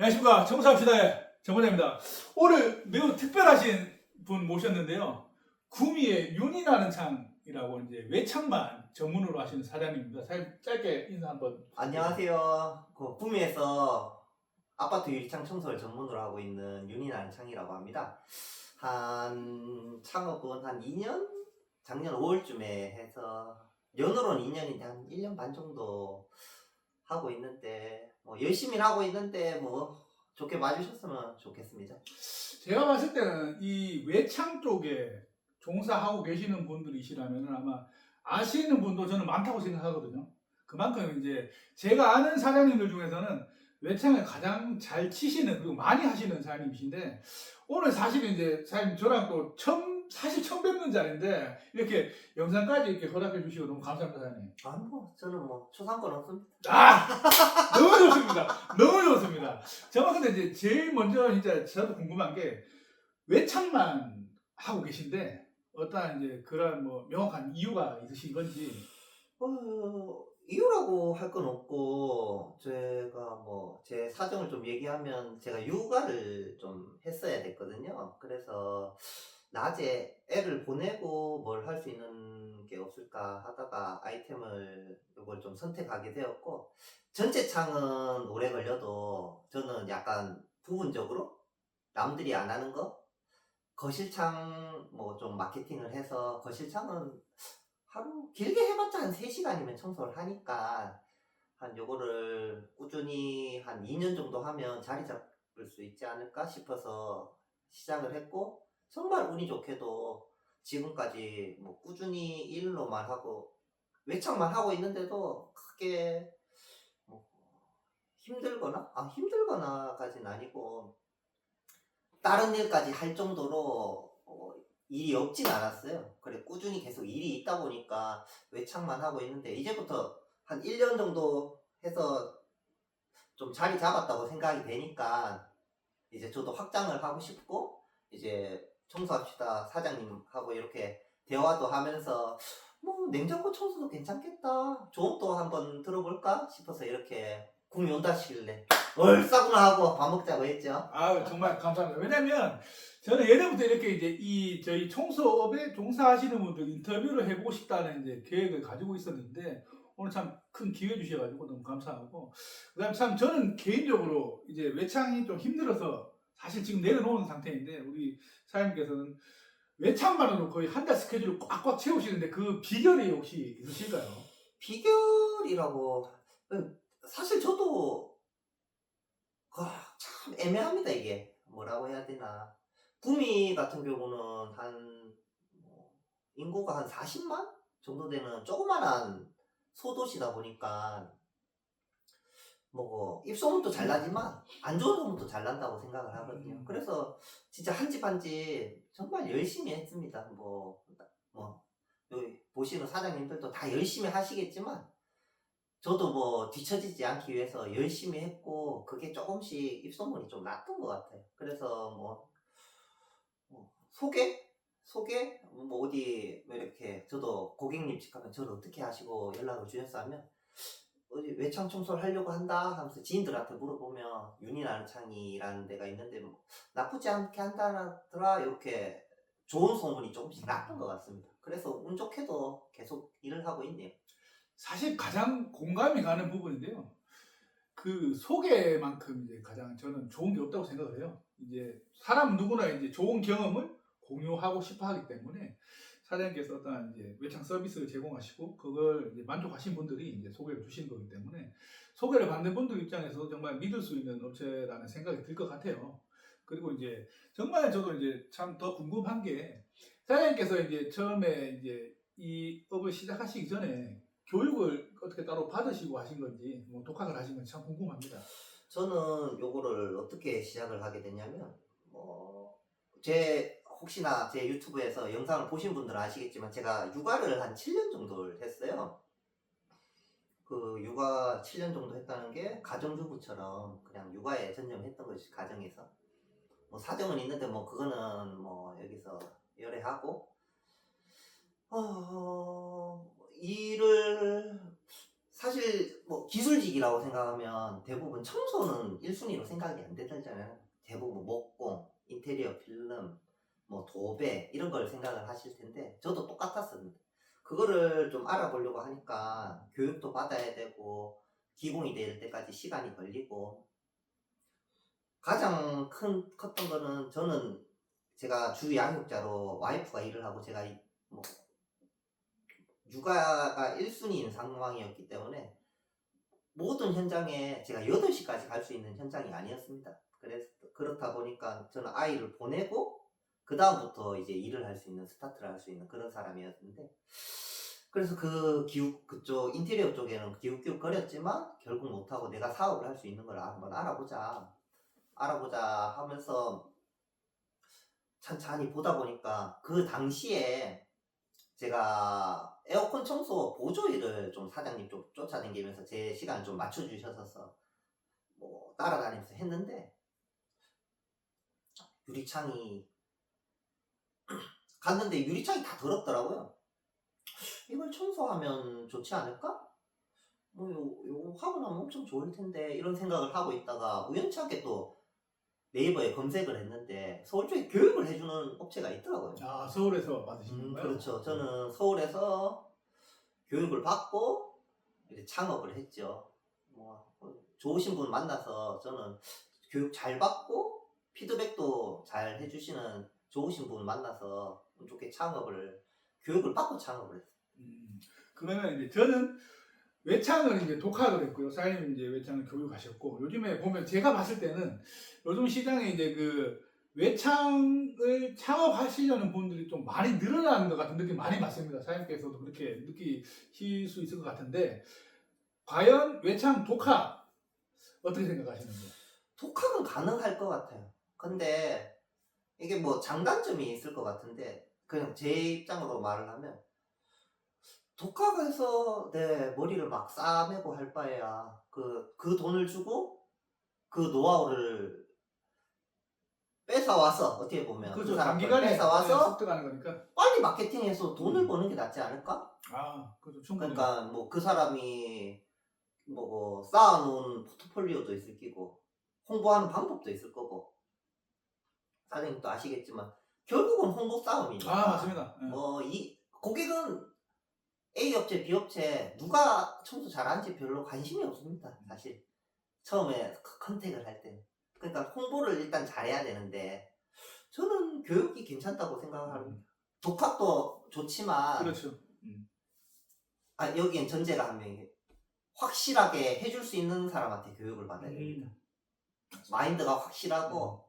안녕하십니까 청소합시다의 정원장입니다. 오늘 매우 특별하신 분 모셨는데요. 구미의 윤이라는 창이라고 이제 외창만 전문으로 하시는 사장님입니다. 사장님 짧게 인사 한번. 안녕하세요. 그 구미에서 아파트 유리창 청소를 전문으로 하고 있는 윤이라는 창이라고 합니다. 한 창업은 한 2년? 작년 5월쯤에 해서 연으로는 2년인데 한 1년 반 정도 하고 있는데 뭐 열심히 하고 있는데 뭐 좋게 봐주셨으면 좋겠습니다. 제가 봤을 때는 이 외창 쪽에 종사하고 계시는 분들이시라면 아마 아시는 분도 저는 많다고 생각하거든요. 그만큼 이제 제가 아는 사장님들 중에서는 외창을 가장 잘 치시는 그리고 많이 하시는 사장님이신데 오늘 사실 이제 사장님 저랑 또 처음 사실 처음 뵙는 자리인데 이렇게 영상까지 이렇게 허락해 주시고 너무 감사합니다 사장님. 아뭐 저는 뭐 초상권 없습니다. 아 너무 좋습니다. 너무 좋습니다. 제가 근데 이제 제일 먼저 진짜 저도 궁금한 게 외창만 하고 계신데 어떠한 이제 그런 뭐 명확한 이유가 있으신 건지 어, 이유라고 할 건 없고 제가 뭐 제 사정을 좀 얘기하면 제가 육아를 좀 했어야 됐거든요. 그래서 낮에 애를 보내고 뭘 할 수 있는 게 없을까 하다가 아이템을 이걸 좀 선택하게 되었고 전체 창은 오래 걸려도 저는 약간 부분적으로 남들이 안 하는 거 거실창 뭐 좀 마케팅을 해서 거실창은 하루 길게 해봤자 한 3시간이면 청소를 하니까 한 요거를 꾸준히 한 2년 정도 하면 자리 잡을 수 있지 않을까 싶어서 시작을 했고 정말 운이 좋게도 지금까지 뭐 꾸준히 일로만 하고 외창만 하고 있는데도 크게 뭐 힘들거나 아 힘들거나까지는 아니고 다른 일까지 할 정도로 어, 일이 없진 않았어요. 그래 꾸준히 계속 일이 있다 보니까 외창만 하고 있는데 이제부터 한 1년 정도 해서 좀 자리 잡았다고 생각이 되니까 이제 저도 확장을 하고 싶고 이제 청소합시다 사장님하고 이렇게 대화도 하면서 뭐 냉장고 청소도 괜찮겠다 조언도 한번 들어볼까 싶어서 이렇게 궁이 온다 시길래 얼싸구나 하고 밥 먹자고 했죠. 아 정말 감사합니다. 왜냐면 저는 예전부터 이렇게 이제 이 저희 청소업에 종사하시는 분들 인터뷰를 해보고 싶다는 이제 계획을 가지고 있었는데 오늘 참 큰 기회 주셔가지고 너무 감사하고 그다음 참 저는 개인적으로 이제 외창이 좀 힘들어서 사실 지금 내려놓은 상태인데 우리 사장님께서는 외창만으로 거의 한 달 스케줄을 꽉꽉 채우시는데 그 비결이 혹시 있으실까요? 비결이라고 사실 저도 아, 참 애매합니다 이게 뭐라고 해야 되나 구미 같은 경우는 한 뭐, 인구가 한 40만 정도 되는 조그만한 소도시다 보니까 뭐 입소문도 잘 나지만 안 좋은 소문도 잘 난다고 생각을 하거든요. 음. 그래서 진짜 한 집 한 집 정말 열심히 했습니다. 뭐, 뭐 여기 보시는 사장님들도 다 열심히 하시겠지만 저도 뭐 뒤처지지 않기 위해서 열심히 했고 그게 조금씩 입소문이 좀 났던 것 같아요. 그래서 뭐, 뭐 소개 소개 뭐 어디 뭐 이렇게 저도 고객님 집 가면 저를 어떻게 하시고 연락을 주셨어 하면 어디 외창 청소를 하려고 한다 하면서 지인들한테 물어보면 윤이라는 창이라는 데가 있는데 뭐 나쁘지 않게 한다더라 이렇게 좋은 소문이 조금씩 났던 것 같습니다. 그래서 운 좋게도 계속 일을 하고 있네요. 사실 가장 공감이 가는 부분인데요. 그 소개만큼 이제 가장 저는 좋은 게 없다고 생각을 해요. 이제 사람 누구나 이제 좋은 경험을 공유하고 싶어 하기 때문에 사장님께서 어떤 이제 외창 서비스를 제공하시고 그걸 만족하신 분들이 이제 소개를 주신 거기 때문에 소개를 받는 분들 입장에서 정말 믿을 수 있는 업체라는 생각이 들 것 같아요. 그리고 이제 정말 저도 이제 참 더 궁금한 게 사장님께서 이제 처음에 이제 이 업을 시작하시기 전에 교육을 어떻게 따로 받으시고 하신 건지 뭐 독학을 하신 건지 참 궁금합니다. 저는 요거를 어떻게 시작을 하게 됐냐면 뭐제 혹시나 제 유튜브에서 영상을 보신 분들은 아시겠지만 제가 육아를 한 7년 정도를 했어요. 그 육아 7년 정도 했다는 게 가정주부처럼 그냥 육아에 전념했던 것이 가정에서 뭐 사정은 있는데 뭐 그거는 뭐 여기서 열애하고 어 일을 사실 뭐 기술직이라고 생각하면 대부분 청소는 1순위로 생각이 안 되잖아요. 대부분 목공, 인테리어 필름, 뭐 도배 이런 걸 생각을 하실 텐데 저도 똑같았습니다. 그거를 좀 알아보려고 하니까 교육도 받아야 되고 기공이 될 때까지 시간이 걸리고 가장 큰 컸던 거는 저는 제가 주 양육자로 와이프가 일을 하고 제가 이- 뭐 육아가 1순위인 상황이었기 때문에 모든 현장에 제가 8시까지 갈 수 있는 현장이 아니었습니다. 그래서 그렇다 보니까 저는 아이를 보내고 그 다음부터 이제 일을 할 수 있는 스타트를 할 수 있는 그런 사람이었는데 그래서 그 기욱 그쪽 인테리어 쪽에는 기웃기웃 거렸지만 결국 못하고 내가 사업을 할 수 있는 걸 한번 알아보자. 알아보자 하면서 찬찬히 보다 보니까 그 당시에 제가 에어컨 청소 보조 일을 좀 사장님 좀 쫓아다니면서 제 시간을 좀 맞춰주셔서 뭐 따라다니면서 했는데 유리창이 갔는데 유리창이 다 더럽더라고요. 이걸 청소하면 좋지 않을까? 뭐 요, 요 하고 나면 엄청 좋을 텐데 이런 생각을 하고 있다가 우연찮게 또 네이버에 검색을 했는데 서울 쪽에 교육을 해주는 업체가 있더라고요. 아 서울에서 받으신 음, 건가요? 그렇죠. 저는 서울에서 교육을 받고 이제 창업을 했죠. 뭐 좋으신 분 만나서 저는 교육 잘 받고 피드백도 잘 해주시는 좋으신 분 만나서 운 좋게 창업을 교육을 받고 창업을 했어요. 음, 그러면 이제 저는 외창을 이제 독학을 했고요. 사장님 이제 외창을 교육하셨고 요즘에 보면 제가 봤을 때는 요즘 시장에 이제 그 외창을 창업하시려는 분들이 좀 많이 늘어나는 것 같은 느낌 많이 받습니다. 사장님께서도 그렇게 느끼실 수 있을 것 같은데 과연 외창 독학 어떻게 생각하시는지? 독학은 가능할 것 같아요. 근데 이게 뭐 장단점이 있을 것 같은데 그냥 제 입장으로 말을 하면 독학해서 내 머리를 막 싸매고 할 바에야 그, 그 돈을 주고 그 노하우를 뺏어와서 어떻게 보면 그렇죠. 그 사람 걸 단기간에 뺏어와서 습득하는 거니까. 빨리 마케팅해서 돈을 음. 버는 게 낫지 않을까? 아, 그렇죠. 충분히. 그러니까 뭐 그 사람이 뭐 쌓아놓은 포트폴리오도 있을 끼고 홍보하는 방법도 있을 거고 사장님도 아시겠지만 결국은 홍보 싸움이니까 아, 맞습니다. 예. 뭐이 고객은 A 업체 B 업체 누가 청소 잘하는지 별로 관심이 없습니다 사실 처음에 그 컨택을 할 때는 그러니까 홍보를 일단 잘해야 되는데 저는 교육이 괜찮다고 생각을 합니다 음, 독학도 좋지만 그렇죠. 아, 여기엔 전제가 한 명이 확실하게 해줄 수 있는 사람한테 교육을 받아야 됩니다. 음. 마인드가 확실하고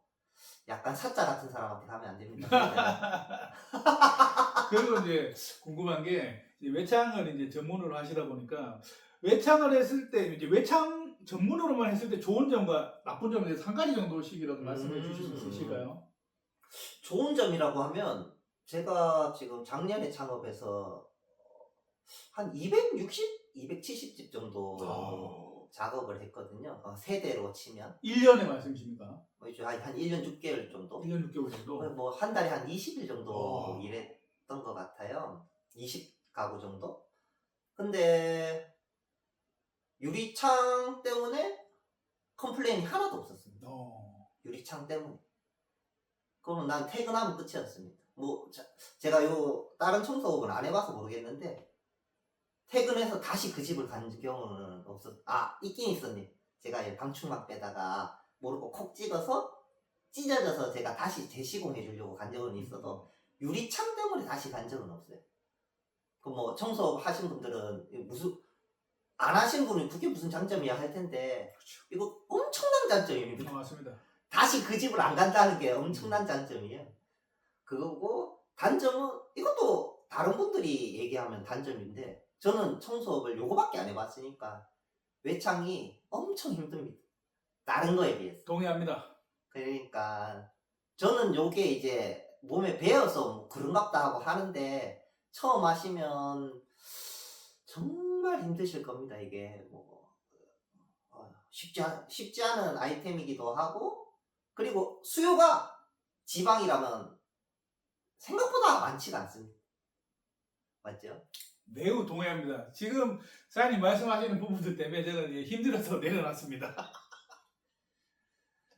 약간 사자 같은 사람한테 가면 안 됩니다. 그리고 이제 궁금한 게 이제 외창을 이제 전문으로 하시다 보니까 외창을 했을 때 이제 외창 전문으로만 했을 때 좋은 점과 나쁜 점에 대해서 한 가지 정도씩이라도 말씀해 주실 수 음. 있으실까요? 좋은 점이라고 하면 제가 지금 작년에 창업해서 한 260, 270집 정도 아. 작업을 했거든요. 어, 세대로 치면 1년의 말씀이십니까? 뭐 이제 한, 한 1년 6개월 정도. 1년 6개월 정도. 뭐 한 달에 한 20일 정도 어. 일했던 것 같아요. 20가구 정도. 근데 유리창 때문에 컴플레인이 하나도 없었습니다. 어. 유리창 때문에. 그러면 난 퇴근하면 끝이었습니다. 뭐 자- 제가 요 다른 청소업은 안 해봐서 모르겠는데 퇴근해서 다시 그 집을 간 경우는 없었. 아 있긴 있었네. 제가 이 방충망 빼다가 모르고 콕 찍어서 찢어져서 제가 다시 재시공해 주려고 간 적은 있어도 유리창 때문에 다시 간 적은 없어요. 그 뭐 청소업 하신 분들은 무슨 안 하신 분은 그게 무슨 장점이야 할 텐데 이거 엄청난 장점입니다. 아, 맞습니다. 다시 그 집을 안 간다는 게 엄청난 장점이에요. 그거고 단점은 이것도 다른 분들이 얘기하면 단점인데 저는 청소업을 요거밖에 안 해봤으니까 외창이 엄청 힘듭니다. 다른 거에 비해서. 동의합니다. 그러니까 저는 요게 이제 몸에 배어서 뭐 그런갑다 하고 하는데 처음 하시면 정말 힘드실 겁니다. 이게 뭐 어, 쉽지 않, 쉽지 않은 아이템이기도 하고 그리고 수요가 지방이라면 생각보다 많지가 않습니다. 맞죠? 매우 동의합니다. 지금 사장님 말씀하시는 부분들 때문에 저는 이제 힘들어서 내려놨습니다.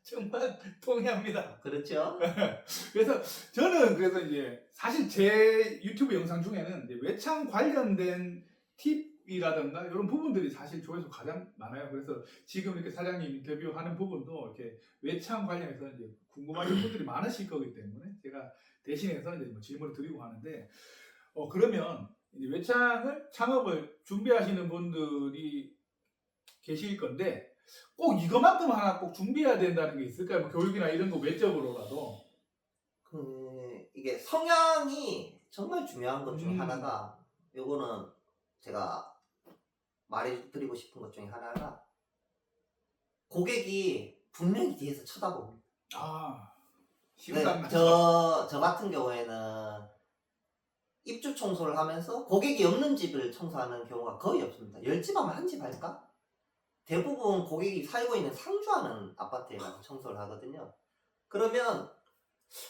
정말 동의합니다. 그렇죠? 그래서 저는 그래서 이제 사실 제 유튜브 영상 중에는 외창 관련된 팁이라든가 이런 부분들이 사실 조회수 가장 많아요. 그래서 지금 이렇게 사장님 인터뷰하는 부분도 이렇게 외창 관련해서 이제 궁금하신 분들이 많으실 거기 때문에 제가 대신해서 이제 뭐 질문을 드리고 하는데 어 그러면 외창을 창업을 준비하시는 분들이 계실 건데 꼭 이것만큼 하나 꼭 준비해야 된다는 게 있을까요? 뭐 교육이나 이런 거 외적으로라도 그 이게 성향이 정말 중요한 것중 음. 하나가 요거는 제가 말해드리고 싶은 것 중에 하나가 고객이 분명히 뒤에서 쳐다봅니다. 아 네, 저, 저 같은 경우에는 입주 청소를 하면서 고객이 없는 집을 청소하는 경우가 거의 없습니다. 열 집 하면 한 집 할까? 대부분 고객이 살고 있는 상주하는 아파트에 가서 청소를 하거든요. 그러면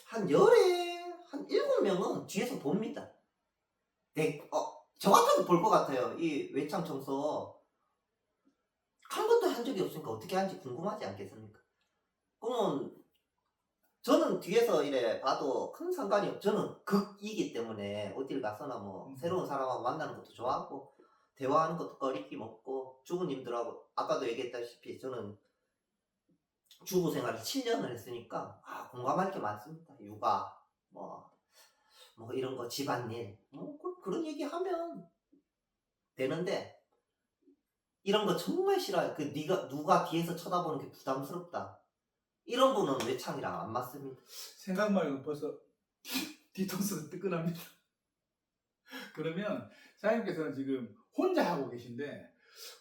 한 열에 한 일곱 명은 뒤에서 봅니다. 네, 어, 저 같아도 볼 것 같아요. 이 외창 청소 한 번도 한 적이 없으니까 어떻게 하는지 궁금하지 않겠습니까? 그러면 저는 뒤에서 이래 봐도 큰 상관이 없. 저는 극이기 때문에 어딜 가서나 뭐 음. 새로운 사람하고 만나는 것도 좋아하고 대화하는 것도 꺼리낌 없고 주부님들하고 아까도 얘기했다시피 저는 주부 생활을 7년을 했으니까 아 공감할 게 많습니다. 육아 뭐 뭐 이런 거 집안일 뭐 그- 그런 얘기 하면 되는데 이런 거 정말 싫어요. 그 네가 누가 뒤에서 쳐다보는 게 부담스럽다. 이런 분은 외창이랑 안 맞습니다. 생각만 해도 벌써 뒤통수가 뜨끈합니다. 그러면 사장님께서는 지금 혼자 하고 계신데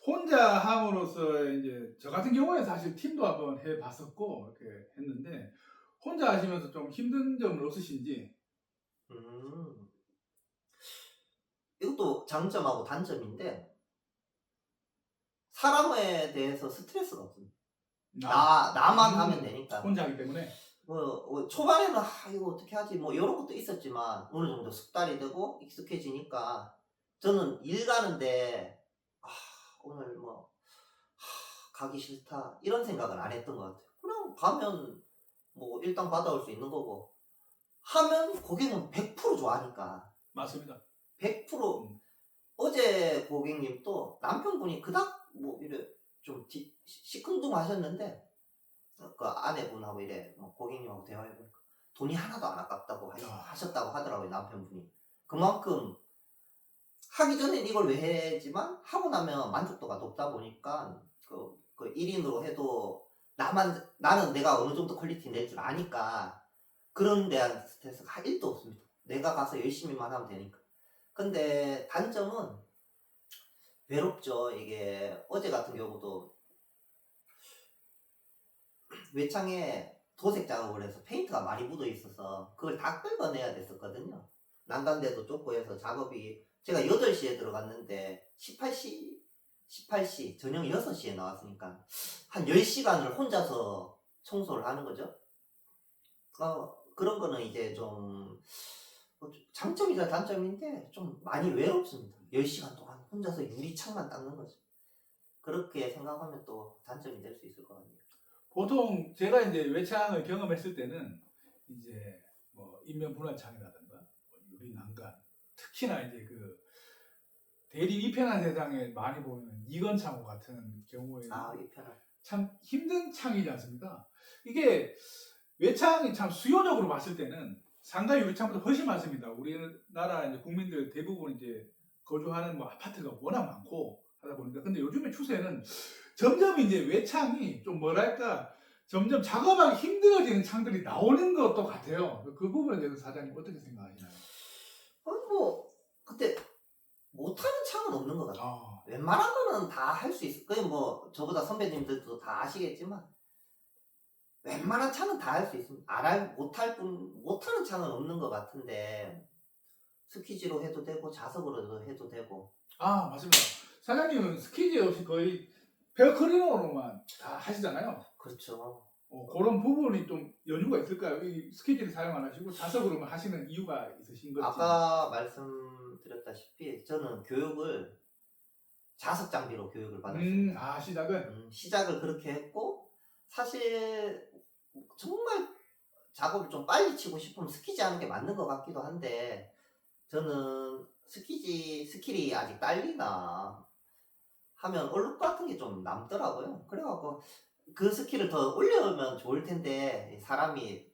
혼자 함으로써 이제 저 같은 경우에 사실 팀도 한번 해봤었고 이렇게 했는데 혼자 하시면서 좀 힘든 점은 없으신지 음. 이것도 장점하고 단점인데 사람에 대해서 스트레스가 없습니다. 나 나만 음. 하면 되니까. 혼자 하기 때문에 뭐, 뭐 초반에는 아 이거 어떻게 하지 뭐 이런 것도 있었지만 어느 정도 숙달이 되고 익숙해지니까 저는 일 가는데 아 오늘 뭐 하, 가기 싫다 이런 생각을 안 했던 것 같아요. 그냥 가면 뭐 일당 받아올 수 있는 거고 하면 고객은 100% 좋아하니까 맞습니다. 100% 음. 어제 고객님도 남편분이 그닥 뭐 이래 좀 디- 시큰둥하셨는데 그 아내분하고 이래 뭐 고객님하고 대화해보니까 돈이 하나도 안 아깝다고 하- 야. 하셨다고 하더라고요 남편분이. 그만큼 하기 전엔 이걸 왜 했지만 하고 나면 만족도가 높다 보니까 그, 그 1인으로 해도 나만 나는 내가 어느 정도 퀄리티 낼 줄 아니까 그런 대한 스트레스가 1도 없습니다. 내가 가서 열심히만 하면 되니까. 근데 단점은 외롭죠 이게 어제 같은 경우도 외창에 도색 작업을 해서 페인트가 많이 묻어 있어서 그걸 다 긁어내야 됐었거든요. 난간대도 좁고 해서 작업이 제가 8시에 들어갔는데 18시 18시 저녁 6시에 나왔으니까 한 10시간을 혼자서 청소를 하는 거죠. 어, 그런 거는 이제 좀 어, 장점이자 단점인데 좀 많이 외롭습니다. 10시간 동안 혼자서 유리창만 닦는 거죠. 그렇게 생각하면 또 단점이 될 수 있을 것 같네요. 보통 제가 이제 외창을 경험했을 때는 이제 뭐 인면 분할창이라든가 뭐 유리 난간 특히나 이제 그 대리 이편한 세상에 많이 보이는 이건 창호 같은 경우에는 아. 참 힘든 창이지 않습니까? 이게 외창이 참 수요적으로 봤을 때는 상가 유리창보다 훨씬 많습니다. 우리나라 이제 국민들 대부분 이제 거주하는 뭐 아파트가 워낙 많고 하다 보니까 근데 요즘의 추세는 점점 이제 외창이 좀 뭐랄까 점점 작업하기 힘들어지는 창들이 나오는 것도 같아요. 그 부분에 대해서 사장님 어떻게 생각하시나요? 아니 뭐 그때 못하는 창은 없는 것 같아요. 아, 웬만한 거는 다 할 수 있을 거예요. 뭐 저보다 선배님들도 다 아시겠지만 웬만한 창은 다 할 수 있습니다. 안할 못할 뿐 못하는 창은 없는 것 같은데 스키지로 해도 되고 자석으로도 해도 되고 아 맞습니다. 사장님은 스키지 없이 거의 베어크리너로만 다 하시잖아요. 그렇죠. 어, 그런 부분이 좀 연유가 있을까요? 이 스케줄을 사용 안 하시고 자석으로만 하시는 이유가 있으신 건지. 아까 말씀드렸다시피 저는 교육을 자석 장비로 교육을 받았어요. 음, 아 시작은 음, 시작을 그렇게 했고 사실 정말 작업을 좀 빨리 치고 싶으면 스키지 하는 게 맞는 것 같기도 한데 저는 스키지 스킬이 아직 딸리나 하면 얼룩 같은 게 좀 남더라고요. 그래갖고 그 스킬을 더 올려면 좋을 텐데 사람이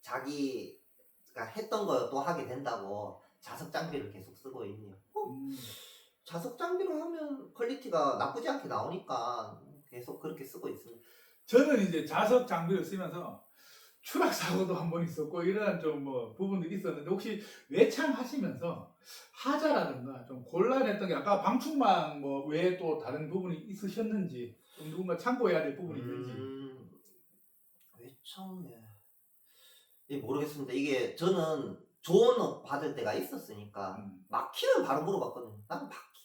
자기가 했던 거 또 하게 된다고 자석 장비를 계속 쓰고 있네요. 어, 음, 자석 장비로 하면 퀄리티가 나쁘지 않게 나오니까 계속 그렇게 쓰고 있습니다. 저는 이제 자석 장비를 쓰면서 추락 사고도 한 번 있었고 이런 좀뭐 부분들이 있었는데 혹시 외창 하시면서 하자라든가 좀 곤란했던 게 아까 방충망 뭐 외에 또 다른 부분이 있으셨는지 좀 누군가 참고해야 될 부분이 있는지. 음, 외청에 예, 모르겠습니다. 이게 저는 조언 받을 때가 있었으니까 음. 막히면 바로 물어봤거든요. 난 막히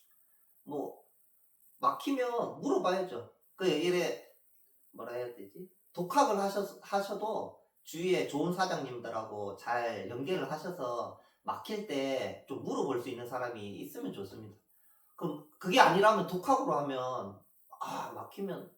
뭐 막히면 물어봐야죠. 그 이래 뭐라 해야 되지? 독학을 하셔, 하셔도 주위에 좋은 사장님들하고 잘 연계를 하셔서 막힐 때 좀 물어볼 수 있는 사람이 있으면 좋습니다. 그럼 그게 아니라면 독학으로 하면 아 막히면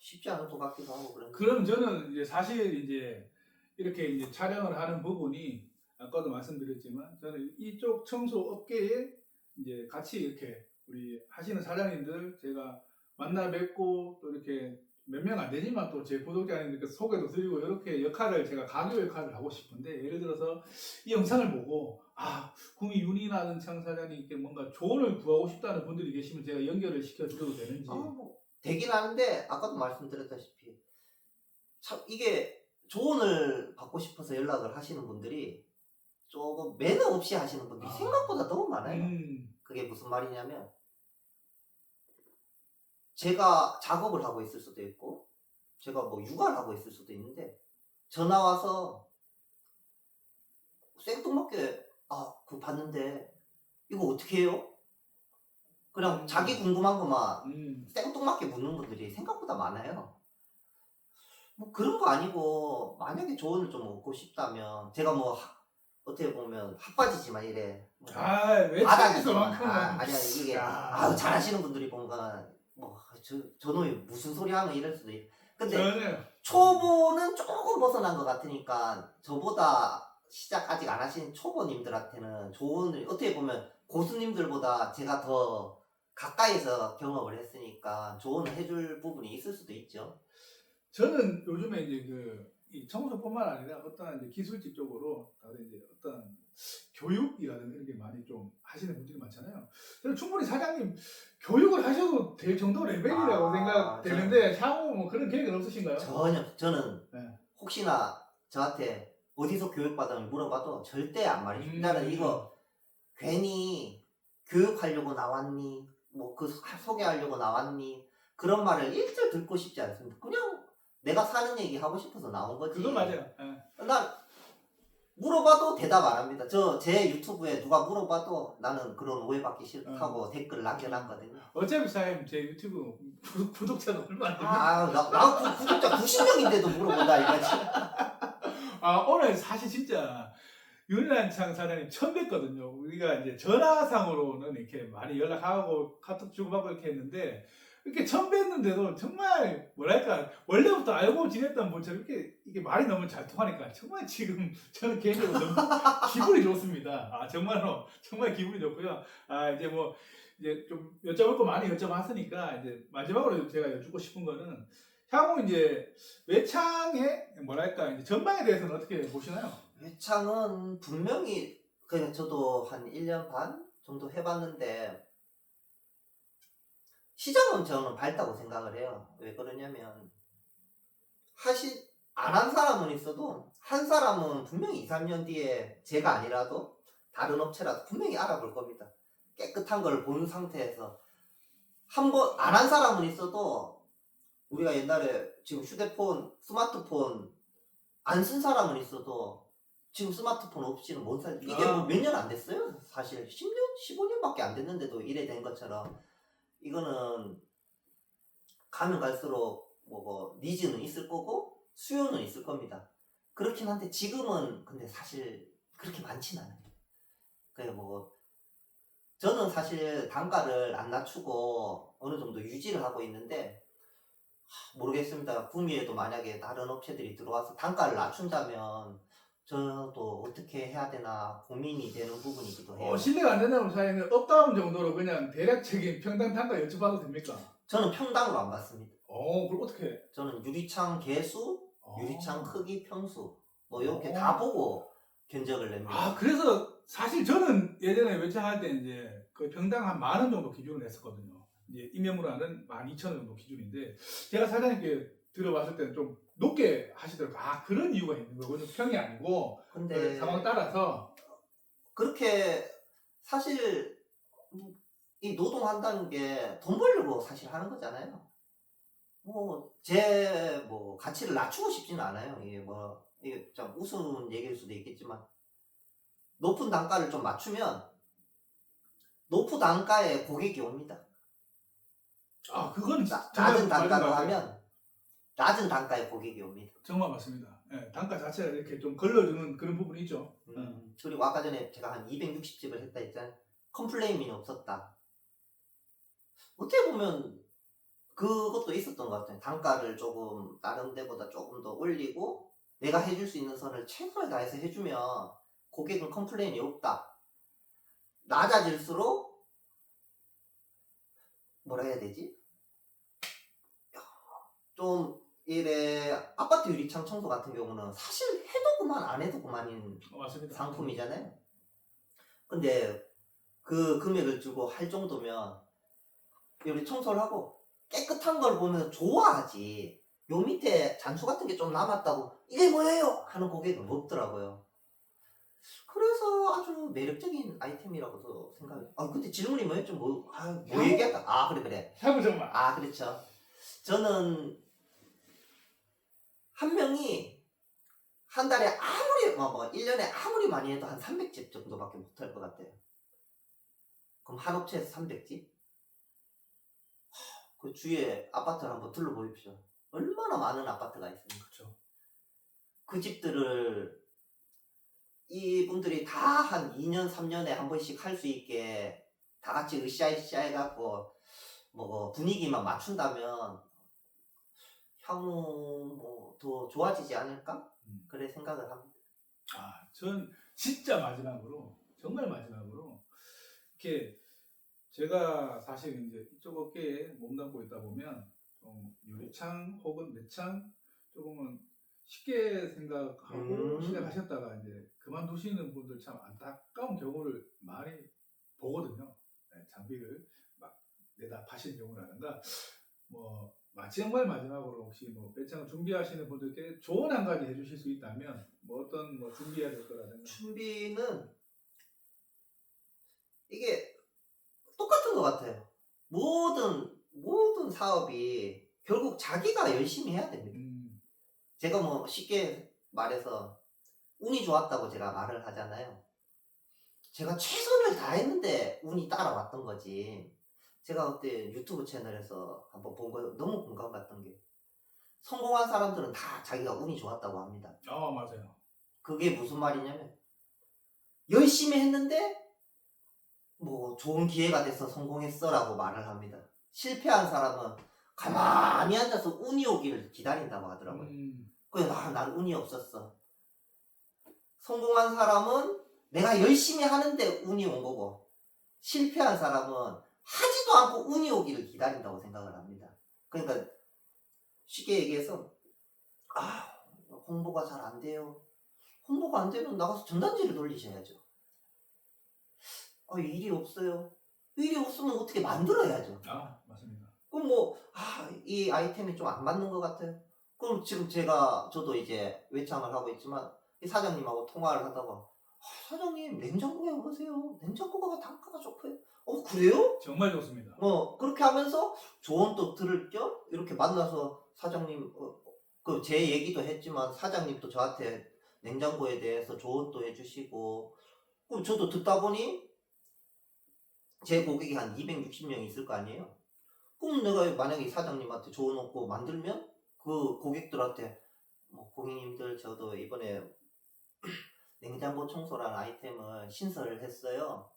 쉽지 않을 것 같기도 하고 그런. 그럼 저는 이제 사실 이제 이렇게 이제 촬영을 하는 부분이 아까도 말씀드렸지만 저는 이쪽 청소 업계에 이제 같이 이렇게 우리 하시는 사장님들 제가 만나 뵙고 또 이렇게 몇 명 안 되지만 또 제 구독자님들께 소개도 드리고 이렇게 역할을 제가 강요 역할을 하고 싶은데 예를 들어서 이 영상을 보고 아 구미 윤이라는 창 사장님께 뭔가 조언을 구하고 싶다는 분들이 계시면 제가 연결을 시켜드려도 되는지 아, 뭐 되긴 하는데 아까도 말씀드렸다시피 참 이게 조언을 받고 싶어서 연락을 하시는 분들이 조금 매너 없이 하시는 분들이 아. 생각보다 너무 많아요. 음, 그게 무슨 말이냐면 제가 작업을 하고 있을 수도 있고 제가 뭐 육아를 하고 있을 수도 있는데 전화 와서 생뚱맞게 아 그거 봤는데 이거 어떻게 해요? 그냥 음. 자기 궁금한 것만 음. 생뚱맞게 묻는 분들이 생각보다 많아요. 뭐 그런 거 아니고 만약에 조언을 좀 얻고 싶다면 제가 뭐 하- 어떻게 보면 핫바지지만 이래 뭐 아, 외창에서 만큼은 바닥이지만 아, 아니야 이게 야. 아 잘하시는 분들이 뭔가 뭐 저 저놈이 무슨 소리 하는 이럴 수도 있. 근데 전혀 초보는 조금 벗어난 것 같으니까 저보다 시작 아직 안 하신 초보님들한테는 조언을 어떻게 보면 고수님들보다 제가 더 가까이서 경험을 했으니까 조언을 해줄 부분이 있을 수도 있죠. 저는 요즘에 이제 그이 청소뿐만 아니라 어떤 이제 기술직 쪽으로 다들 이제 어떤 교육이라든가 이런 게 많이 좀 하시는 분들이 많잖아요. 저는 충분히 사장님 교육을 하셔도 될 정도 레벨이라고 아, 생각되는데 향후 뭐 그런 계획은 없으신가요? 전혀 저는 네. 혹시나 저한테 어디서 교육받았는지 물어봐도 절대 안 말해줍니다. 음. 나는 이거 괜히 교육하려고 나왔니? 뭐 그 소개하려고 나왔니? 그런 말을 일절 듣고 싶지 않습니다. 그냥 내가 사는 얘기 하고 싶어서 나온 거지. 그거 맞아요. 예. 난 물어봐도 대답 안 합니다. 저 제 유튜브에 누가 물어봐도 나는 그런 오해받기 싫다고 댓글 남겨놨거든요. 어차피 사장님 제 유튜브 구독, 구독자가 얼마 안 됩니다. 아, 나, 나 구- 구독자 90명인데도 물어본다 이거지. 아 오늘 사실 진짜 윤란창 사장님 처음 뵀거든요. 우리가 이제 전화상으로는 이렇게 많이 연락하고 카톡 주고받고 이렇게 했는데 이렇게 처음 뵀는데도 정말 뭐랄까 원래부터 알고 지냈던 분처럼 이렇게 이게 말이 너무 잘 통하니까 정말 지금 저는 개인적으로 너무 기분이 좋습니다. 아 정말로 정말 기분이 좋고요. 아 이제 뭐 이제 좀 여쭤볼 거 많이 여쭤봤으니까 이제 마지막으로 제가 여쭙고 싶은 거는 향후 이제 외창의 뭐랄까 이제 전망에 대해서는 어떻게 보시나요? 외창은 분명히 그냥 저도 한 1년 반 정도 해봤는데 시장은 저는 밝다고 생각을 해요. 왜 그러냐면 하시 안 한 사람은 있어도 한 사람은 분명히 2, 3년 뒤에 제가 아니라도 다른 업체라도 분명히 알아볼 겁니다. 깨끗한 걸본 상태에서 한 번 안 한 사람은 있어도 우리가 옛날에 지금 휴대폰, 스마트폰 안 쓴 사람은 있어도 지금 스마트폰 없이는 못 살. 이게 아. 뭐몇 년 안 됐어요. 사실 10년, 15년밖에 안 됐는데도 이래 된 것처럼 이거는 가면 갈수록 뭐 니즈는 있을 거고 수요는 있을 겁니다. 그렇긴 한데 지금은 근데 사실 그렇게 많진 않아요. 그래 뭐 저는 사실 단가를 안 낮추고 어느 정도 유지를 하고 있는데 하, 모르겠습니다. 구미에도 만약에 다른 업체들이 들어와서 단가를 낮춘다면 어떻게 해야 되나 고민이 되는 부분이기도 해요. 어, 신뢰가 안 된다는 사연은 업다운 정도로 그냥 대략적인 평당 단가 여쭤봐도 됩니까? 저는 평당으로 안 받습니다. 어, 그걸 어떻게? 저는 유리창 개수, 어. 유리창 크기, 평수 뭐 이렇게 어. 다 보고 견적을 냅니다. 아, 그래서 사실 저는 예전에 외창할 때 이제 그 평당 한 만 원 정도 기준을 했었거든요. 이제 하는 12,000원 정도 기준인데 제가 사장님께 들어봤을 때는 좀 높게 하시더라고요. 아, 그런 이유가 있는 거군요. 평이 아니고 근데 그 상황 따라서 그렇게 사실 이 노동한다는 게 돈 벌려고 사실 하는 거잖아요. 뭐 제뭐 가치를 낮추고 싶지는 않아요. 이게 뭐 이게 좀 우스운 얘기일 수도 있겠지만 높은 단가를 좀 맞추면 높은 단가에 고객이 옵니다. 아, 그건 나- 정말 낮은 단가로. 하면 낮은 단가에 고객이 옵니다. 정말 맞습니다. 예, 단가 자체가 이렇게 좀 걸러주는 그런 부분이 있죠. 음, 그리고 아까 전에 제가 한 260집을 했다 했잖아요. 컴플레인이 없었다. 어떻게 보면 그것도 있었던 것 같아요. 단가를 조금 다른 데보다 조금 더 올리고 내가 해줄 수 있는 선을 최선을 다해서 해주면 고객은 컴플레인이 없다. 낮아질수록 뭐라 해야 되지? 좀 이래 아파트 유리창 청소 같은 경우는 사실 해도 그만 안 해도 그만인 어, 맞습니다. 상품이잖아요. 근데 그 금액을 주고 할 정도면 우리 청소를 하고 깨끗한 걸 보면 좋아하지. 요 밑에 잔수 같은 게 좀 남았다고 이게 뭐예요? 하는 고객은 없더라고요. 그래서 아주 매력적인 아이템이라고도 생각해요. 아 근데 질문이 뭐였죠? 뭐, 아, 뭐 향후? 얘기했다? 아 그래 그래. 샤브 정말. 아, 그렇죠. 저는 한 명이 한 달에 아무리 뭐, 뭐 1년에 아무리 많이 해도 한 300집 정도밖에 못 할 것 같아요. 그럼 한 업체에서 300집? 그 주위에 아파트를 한번 둘러보십시오. 얼마나 많은 아파트가 있습니까? 그렇죠. 그 집들을 이분들이 다 한 2년, 3년에 한 번씩 할 수 있게 다 같이 으쌰으쌰 해갖고 뭐 분위기만 맞춘다면 향후 뭐 더 좋아지지 않을까? 음. 그래 생각을 합니다. 아, 전 진짜 마지막으로 정말 마지막으로 이렇게 제가 사실 이제 이쪽 업계에 몸담고 있다 보면 좀 유리창 혹은 매창 조금은 쉽게 생각하고 음. 시작하셨다가 이제 그만두시는 분들 참 안타까운 경우를 많이 보거든요. 네, 장비를 막 내다 파시는 경우라든가 뭐 마- 정말 마지막으로 혹시 뭐 배창을 준비하시는 분들께 조언 한 가지 해주실 수 있다면 뭐 어떤 뭐 준비해야 될 거라든가 준비는 이게 똑같은 것 같아요. 모든 모든 사업이 결국 자기가 열심히 해야 됩니다. 음, 제가 뭐 쉽게 말해서 운이 좋았다고 제가 말을 하잖아요. 제가 최선을 다했는데 운이 따라왔던 거지. 제가 그때 유튜브 채널에서 한번 본 거 너무 공감 갔던 게 성공한 사람들은 다 자기가 운이 좋았다고 합니다. 아 맞아요. 그게 무슨 말이냐면 열심히 했는데 뭐 좋은 기회가 돼서 성공했어라고 말을 합니다. 실패한 사람은 가만히 앉아서 운이 오기를 기다린다고 하더라고요. 음, 그래 나, 난 운이 없었어. 성공한 사람은 내가 열심히 하는데 운이 온 거고 실패한 사람은 하지도 않고 운이 오기를 기다린다고 생각을 합니다. 그러니까 쉽게 얘기해서 아 홍보가 잘 안 돼요. 홍보가 안 되면 나가서 전단지를 돌리셔야죠. 아 일이 없어요. 일이 없으면 어떻게 만들어야죠. 아 맞습니다. 그럼 뭐, 아, 이 아이템이 좀 안 맞는 것 같아요. 그럼 지금 제가, 저도 이제 외창을 하고 있지만, 이 사장님하고 통화를 하다가, 아, 사장님, 냉장고에 오세요. 냉장고가 단가가 좋고요. 어, 그래요? 정말 좋습니다. 뭐, 그렇게 하면서 조언도 들을 겸, 이렇게 만나서 사장님, 어, 그, 제 얘기도 했지만, 사장님도 저한테 냉장고에 대해서 조언도 해주시고, 그럼 저도 듣다 보니, 제 고객이 한 260명 있을 거 아니에요? 그럼 내가 만약에 이 사장님한테 조언 얻고 만들면 그 고객들한테 뭐 고객님들 저도 이번에 냉장고 청소라는 아이템을 신설을 했어요.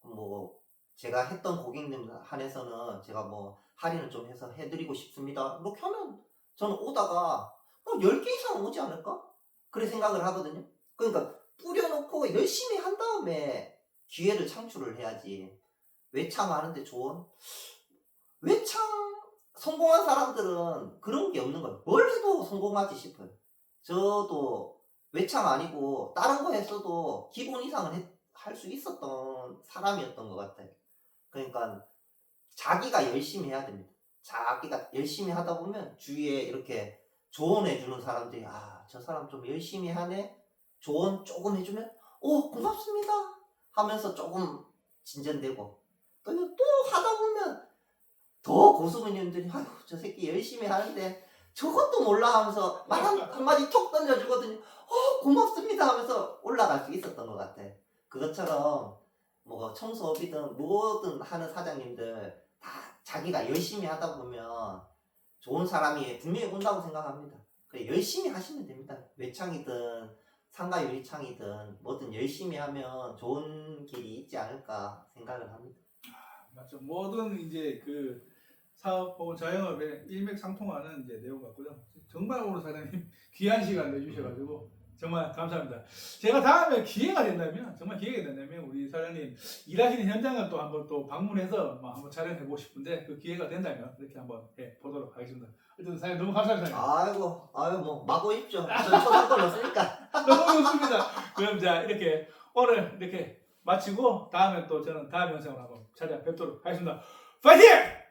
뭐 제가 했던 고객님 한해서는 제가 뭐 할인을 좀 해서 해드리고 싶습니다. 이렇게 하면 저는 오다가 뭐 10개 이상 오지 않을까? 그래 생각을 하거든요. 그러니까 뿌려놓고 열심히 한 다음에 기회를 창출을 해야지. 외창 하는데 좋은? 외창 성공한 사람들은 그런 게 없는 거예요. 뭘 해도 성공하지 싶어요. 저도 외창 아니고 다른 거 했어도 기본 이상은 할 수 있었던 사람이었던 것 같아요. 그러니까 자기가 열심히 해야 됩니다. 자기가 열심히 하다 보면 주위에 이렇게 조언해 주는 사람들이 아 저 사람 좀 열심히 하네 조언 조금 해주면 오 고맙습니다 하면서 조금 진전되고 또, 또 하다 보면 더 고수분님들이 아휴 저 새끼 열심히 하는데 저것도 몰라 하면서 말 한, 한마디 톡 던져주거든요 어 고맙습니다 하면서 올라갈 수 있었던 것 같아요 그것처럼 뭐 청소업이든 뭐든 하는 사장님들 다 자기가 열심히 하다 보면 좋은 사람이 분명히 온다고 생각합니다. 그 열심히 하시면 됩니다. 외창이든 상가 유리창이든 뭐든 열심히 하면 좋은 길이 있지 않을까 생각을 합니다. 맞죠. 뭐든 이제 그 사업 혹은 자영업에 일맥상통하는 이제 내용 같고요. 정말 오늘 사장님 귀한 시간 내주셔가지고 정말 감사합니다. 제가 다음에 기회가 된다면 정말 기회가 된다면 우리 사장님 일하시는 현장을 또 한번 또 방문해서 뭐 한번 촬영해 보고 싶은데 그 기회가 된다면 이렇게 한번 해 보도록 하겠습니다. 어쨌든 사장님 너무 감사합니다. 사장님. 아이고, 아유 뭐 마고 입죠. 전 초상권 없으니까. 너무 좋습니다. 그럼 자 이렇게 오늘 이렇게 마치고 다음에 또 저는 다음 영상으로 한번 찾아뵙도록 하겠습니다. 파이팅!